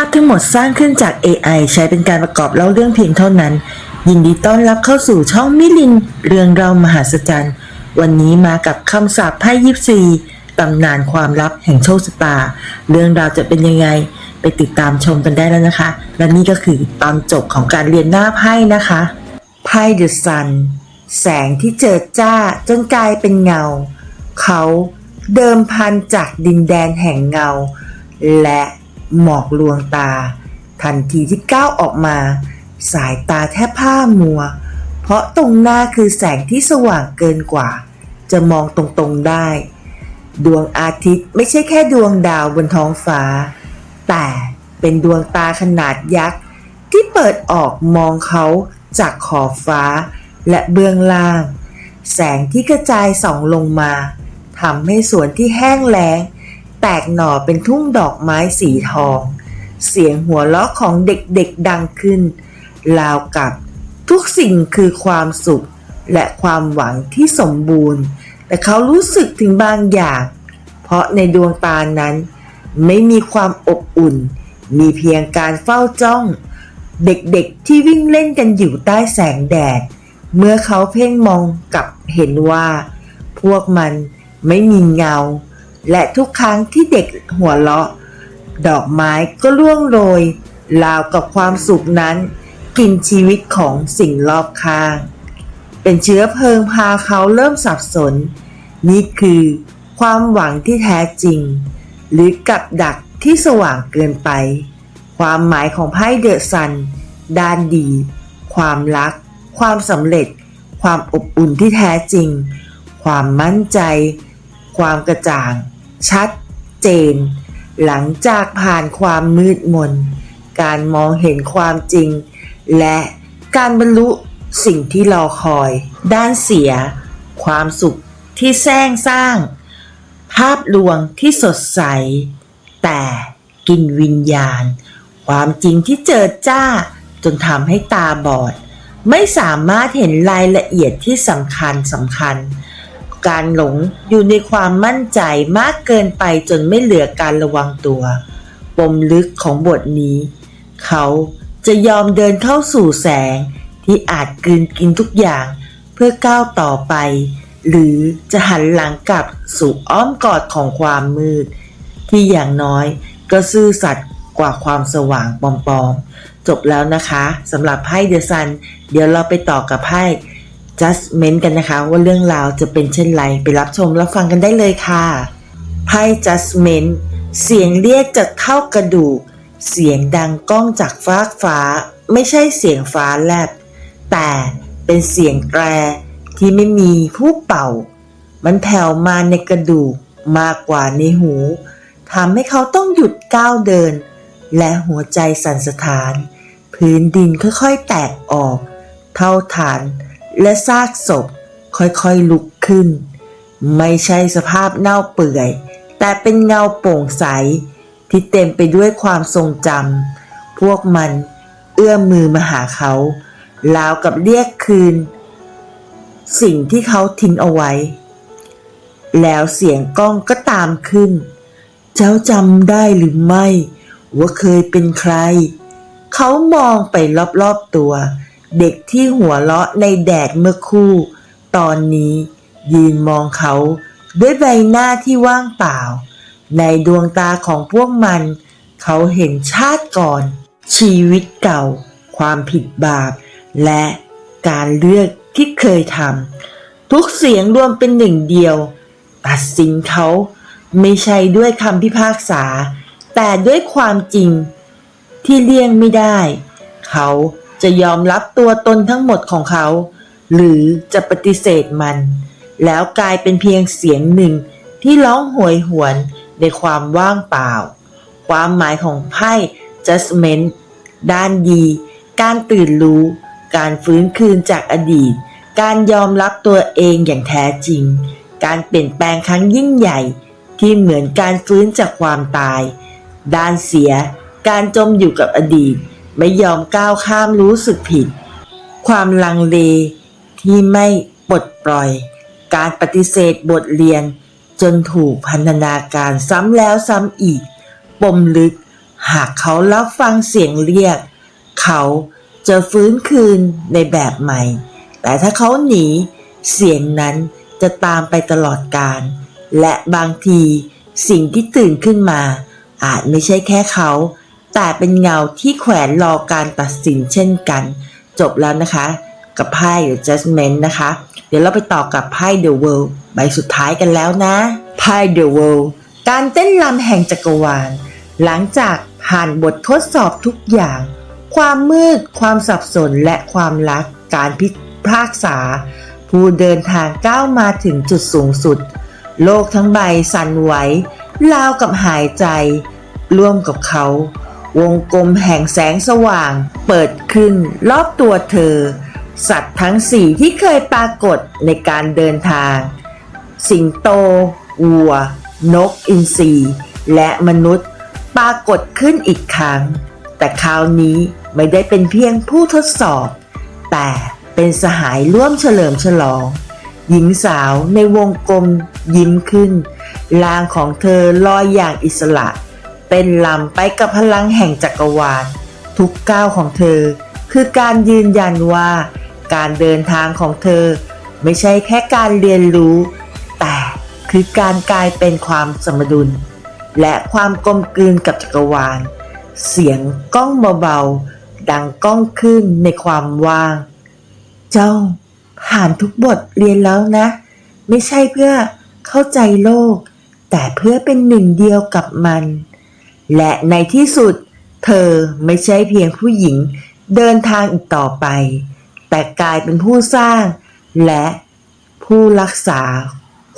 าพทั้งหมดสร้างขึ้นจาก AI ใช้เป็นการประกอบเล่าเรื่องเพียงเท่านั้น ยินดีต้อนรับเข้าสู่ช่องมิลิน เรื่องเรามหาศจรรย์ วันนี้มากับคำสาปไพ่ยิปซีตำนานความลับแห่งโชคชะตา เรื่องราวจะเป็นยังไงไปติดตามชมกันได้แล้วนะคะ และนี่ก็คือตอนจบของการเรียนหน้าไพ่นะคะไพ่เดอะซันแสงที่เจิดจ้าจนกลายเป็นเงา เขาเดิมพันจากดินแดนแห่งเงา และ หมอกลวงตา ทันทีที่ก้าวออกมา สายตาแทบผ้ามัว เพราะตรงหน้าคือแสงที่สว่างเกินกว่า จะมองตรงๆได้ ดวงอาทิตย์ไม่ใช่แค่ดวงดาวบนท้องฟ้า แต่เป็นดวงตาขนาดยักษ์ ที่เปิดออกมองเขาจากขอบฟ้าและเบื้องล่าง แสงที่กระจายส่องลงมาทำให้สวนที่แห้งแล้ง แตกหน่อเป็นทุ่งดอกไม้สีทอง เสียงหัวเราะของเด็กๆดังขึ้นราวกับทุกสิ่งคือความสุขและความหวังที่สมบูรณ์ แต่เขารู้สึกถึงบางอย่าง เพราะในดวงตานั้น ไม่มีความอบอุ่น มีเพียงการเฝ้าจ้อง เด็กๆที่วิ่งเล่นกันอยู่ใต้แสงแดด เมื่อเขาเพ่งมองกลับเห็นว่า พวกมันไม่มีเงา และทุกครั้งที่เด็กหัวเราะ ดอกไม้ก็ร่วงโรยราวกับความสุขนั้น กินชีวิตของสิ่งรอบข้าง เป็นเชื้อเพลิงพาเขาเริ่มสับสน นี่คือความหวังที่แท้จริง หรือกับดักที่สว่างเกินไป ความหมายของไพ่เดอะซัน ด้านดี ความรัก ความสำเร็จ ความอบอุ่นที่แท้จริง ความมั่นใจ ความกระจ่าง ชัดเจน หลังจากผ่านความมืดมน การมองเห็นความจริง และการบรรลุสิ่งที่รอคอย ด้านเสีย ความสุขที่แสร้งสร้าง ภาพลวงที่สดใส แต่กินวิญญาณ ความจริงที่เจิดจ้า จนทำให้ตาบอด ไม่สามารถเห็นรายละเอียดที่สำคัญสำคัญ การหลงอยู่ในความมั่นใจมากเกินไปจนไม่เหลือการระวังตัว ปมลึกของบทนี้ เขาจะยอมเดินเข้าสู่แสงที่อาจกลืนกินทุกอย่างเพื่อก้าวต่อไป หรือจะหันหลังกลับสู่อ้อมกอดของความมืด ที่อย่างน้อยก็ซื่อสัตย์กว่าความสว่างปลอมๆ จบแล้วนะคะสำหรับไพ่เดอะซัน เดี๋ยวเราไปต่อกับไพ่ Judgment กันนะคะ ว่าเรื่องราวจะเป็นเช่นไร ไปรับชมรับฟังกันได้เลยค่ะไพ่ Judgment เสียงเรียกจากเท่ากระดูก เสียงดังก้องจากฟ้ากฟ้า ไม่ใช่เสียงฟ้าแลบ แต่เป็นเสียงแตรที่ไม่มีผู้เป่า มันแผ่วมาในกระดูกมากกว่าในหูทำให้เขาต้องหยุดก้าวเดิน และหัวใจสั่นสะท้าน พื้นดินค่อยๆแตกออก เท่าฐาน และซากศพค่อยๆลุกขึ้น ไม่ใช่สภาพเน่าเปื่อย แต่เป็นเงาโปร่งใส ที่เต็มไปด้วยความทรงจำพวกมันเอื้อมมือมาหาเขาราวกับเรียกคืน สิ่งที่เขาทิ้งเอาไว้ แล้วเสียงกล้องก็ตามขึ้น เจ้าจำได้หรือไม่ ว่าเคยเป็นใคร เขามองไปรอบๆตัวเเด็กที่หัวเราะในแดดเมื่อคู่ ตอนนี้ยืนมองเขาด้วยใบหน้าที่ว่างเปล่า ในดวงตาของพวกมัน เขาเห็นชาติก่อน ชีวิตเก่า ความผิดบาป และการเลือกที่เคยทำทุกเสียงรวมเป็นหนึ่งเดียว ตัดสินเขาไม่ใช่ด้วยคำพิพากษา แต่ด้วยความจริงที่เลี่ยงไม่ได้ เขา จะยอมรับตัวตนทั้งหมดของเขา หรือจะปฏิเสธมัน แล้วกลายเป็นเพียงเสียงหนึ่งที่ร้องโหยหวนในความว่างเปล่า ความหมายของไพ่ judgment ด้านดี การตื่นรู้ การฟื้นคืนจากอดีต การยอมรับตัวเองอย่างแท้จริง การเปลี่ยนแปลงครั้งยิ่งใหญ่ ที่เหมือนการฟื้นจากความตาย ด้านเสีย การจมอยู่กับอดีต ไม่ยอมก้าวข้ามรู้สึกผิด ความลังเลที่ไม่ปลดปล่อย การปฏิเสธบทเรียน จนถูกพันธนาการซ้ำแล้วซ้ำอีก ปมลึก หากเขารับฟังเสียงเรียก เขาจะฟื้นคืนในแบบใหม่ แต่ถ้าเขาหนี เสียงนั้นจะตามไปตลอดกาลและบางทีสิ่งที่ตื่นขึ้นมา อาจไม่ใช่แค่เขา แต่เป็นเงาที่แขวนรอการตัดสินเช่นกัน จบแล้วนะคะ กับไพ่ The Judgment นะคะ เดี๋ยวเราไปต่อกับไพ่ The World ใบสุดท้ายกันแล้วนะไพ่ The World การเต้นรำแห่งจักรวาล หลังจากผ่านบททดสอบทุกอย่าง ความมืด ความสับสนและความรัก การพิพากษา ผู้เดินทางก้าวมาถึงจุดสูงสุด โลกทั้งใบสั่นไหวราวกับหายใจ ร่วมกับเขา วงกลมแห่งแสงสว่าง เปิดขึ้นรอบตัวเธอ สัตว์ทั้งสี่ที่เคยปรากฏในการเดินทาง สิงโต วัว นกอินทรีและมนุษย์ปรากฏขึ้นอีกครั้ง แต่คราวนี้ไม่ได้เป็นเพียงผู้ทดสอบ แต่เป็นสหายร่วมเฉลิมฉลอง หญิงสาวในวงกลมยิ้มขึ้นลางของเธอลอยอย่างอิสระ เป็นลำไปกับพลังแห่งจักรวาล ทุกก้าวของเธอ คือการยืนยันว่า การเดินทางของเธอ ไม่ใช่แค่การเรียนรู้ แต่คือการกลายเป็นความสมดุล และความกลมกลืนกับจักรวาล เสียงก้องเบาๆ ดังก้องขึ้นในความว่าง เจ้าผ่านทุกบทเรียนแล้วนะ ไม่ใช่เพื่อเข้าใจโลก แต่เพื่อเป็นหนึ่งเดียวกับมัน และในที่สุด เธอไม่ใช่เพียงผู้หญิงเดินทางอีกต่อไป แต่กลายเป็นผู้สร้าง และผู้รักษา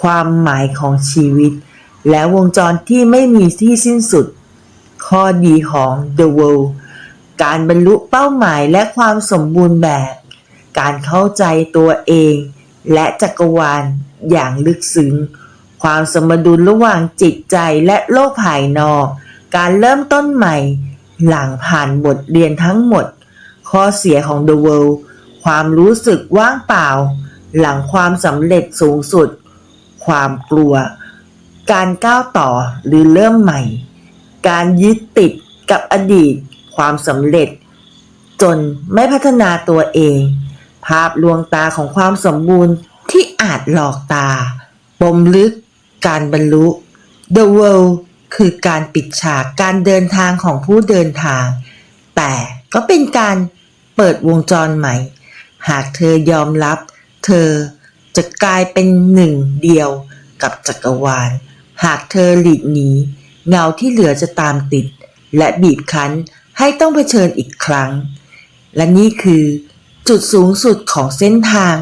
ความหมายของชีวิต และวงจรที่ไม่มีที่สิ้นสุด ข้อดีของ The World การบรรลุเป้าหมายและความสมบูรณ์แบบ การเข้าใจตัวเอง และจักรวาลอย่างลึกซึ้ง ความสมดุลระหว่างจิตใจและโลกภายนอก การเริ่มต้นใหม่ หลังผ่านบทเรียนทั้งหมด ข้อเสียของ The World ความรู้สึกว่างเปล่า หลังความสำเร็จสูงสุด ความกลัว การก้าวต่อหรือเริ่มใหม่ การยึดติดกับอดีต ความสำเร็จ จนไม่พัฒนาตัวเอง ภาพลวงตาของความสมบูรณ์ที่อาจหลอกตาปมลึก การบรรลุ The World คือการปิดฉากการเดินทางของผู้เดินทาง แต่ก็เป็นการเปิดวงจรใหม่ หากเธอยอมรับ เธอจะกลายเป็นหนึ่งเดียวกับจักรวาล หากเธอหลีกหนีเงาที่เหลือจะตามติด และบีบคั้นให้ต้องเผชิญอีกครั้ง และนี่คือจุดสูงสุดของเส้นทาง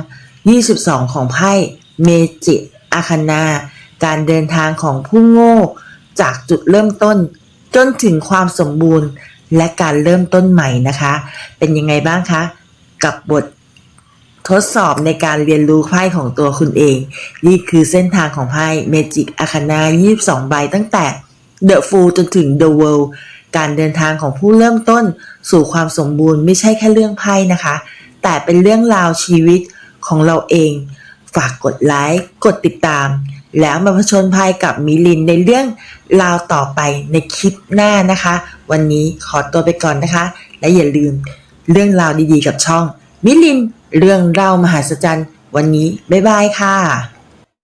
22 ของไพ่เมจิอาคานา การเดินทางของผู้โง่ จากจุดเริ่มต้น จนถึงความสมบูรณ์และการเริ่มต้นใหม่นะคะ เป็นยังไงบ้างคะ กับบททดสอบในการเรียนรู้ไพ่ของตัวคุณเอง นี่คือเส้นทางของไพ่ Magic Arcana 22 ใบตั้งแต่ The Fool จนถึง The World การเดินทางของผู้เริ่มต้นสู่ความสมบูรณ์ไม่ใช่แค่เรื่องไพ่นะคะ แต่เป็นเรื่องราวชีวิตของเราเอง ฝากกดไลค์ กดติดตาม แล้วมาผชนภัยกับมิลินในเรื่องราวต่อไปในคลิปหน้านะคะ วันนี้ขอตัวไปก่อนนะคะ และอย่าลืมเรื่องราวดีๆกับช่อง มิลินเรื่องเล่ามหัศจรรย์ วันนี้บ๊ายบายค่ะ